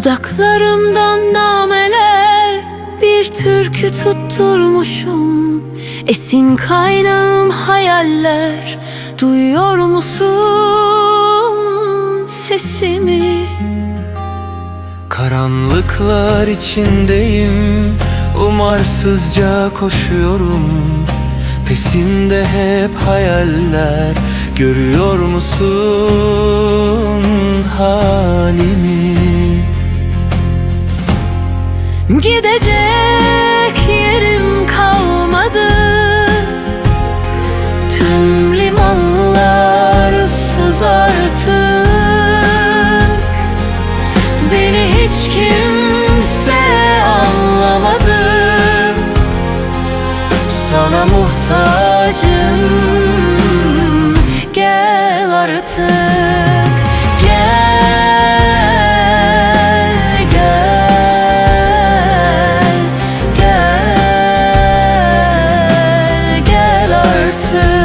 Dudaklarımdan nameler Bir türkü tutturmuşum. Esin kaynağım hayaller Duyuyor musun sesimi? Karanlıklar içindeyim Umarsızca koşuyorum. Pesimde hep hayaller Görüyor musun Gidecek yerim kalmadı. Tüm limanlar ıssız artık. Beni hiç kimse anlamadı. Sana muhtacım Gel artık. 着